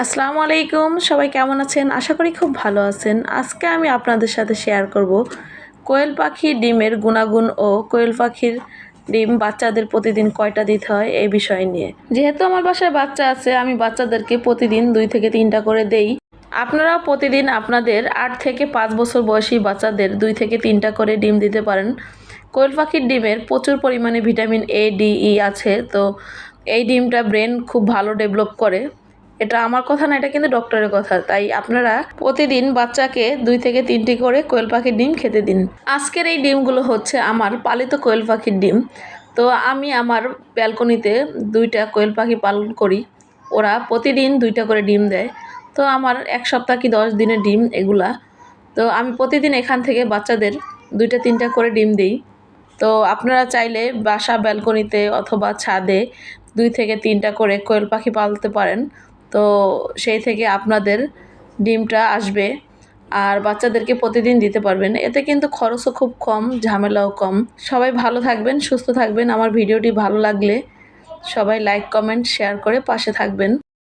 আসসালামু আলাইকুম, সবাই কেমন আছেন? আশা করি খুব ভালো আছেন। আজকে আমি আপনাদের সাথে শেয়ার করব কোয়েল পাখির ডিমের গুণাগুণ ও কোয়েল পাখির ডিম বাচ্চাদের প্রতিদিন কয়টা দিতে হয় এই বিষয় নিয়ে। যেহেতু আমার বাসায় বাচ্চা আছে, আমি বাচ্চাদেরকে প্রতিদিন দুই থেকে তিনটা করে দেই। আপনারাও প্রতিদিন আপনাদের আট থেকে পাঁচ বছর বয়সী বাচ্চাদের দুই থেকে তিনটা করে ডিম দিতে পারেন। কোয়েল পাখির ডিমের প্রচুর পরিমাণে ভিটামিন এ ডি ই আছে, তো এই ডিমটা ব্রেন খুব ভালো ডেভেলপ করে। এটা আমার কথা না, এটা কিন্তু ডক্টরের কথা। তাই আপনারা প্রতিদিন বাচ্চাকে দুই থেকে তিনটি করে কোয়েল পাখির ডিম খেতে দিন। আজকের এই ডিমগুলো হচ্ছে আমার পালিত কোয়েল পাখির ডিম। তো আমি আমার ব্যালকনিতে দুইটা কোয়েল পাখি পালন করি। ওরা প্রতিদিন দুইটা করে ডিম দেয়। তো আমার এক সপ্তাহ কি দশ দিনের ডিম এগুলা। তো আমি প্রতিদিন এখান থেকে বাচ্চাদের দুইটা, তিনটা করে ডিম দিই। তো আপনারা চাইলে বাসা ব্যালকনিতে অথবা ছাদে দুই থেকে তিনটা করে কোয়েল পাখি পালতে পারেন। তো সেই থেকে আপনাদের ডিমটা আসবে। আর বাচ্চাদেরকে প্রতিদিন দিতে পারবেন। এতে কিন্তু খরচও খুব কম, ঝামেলাও কম। সবাই ভালো থাকবেন, সুস্থ থাকবেন। আমার ভিডিওটি ভালো লাগলে সবাই লাইক কমেন্ট শেয়ার করে পাশে থাকবেন।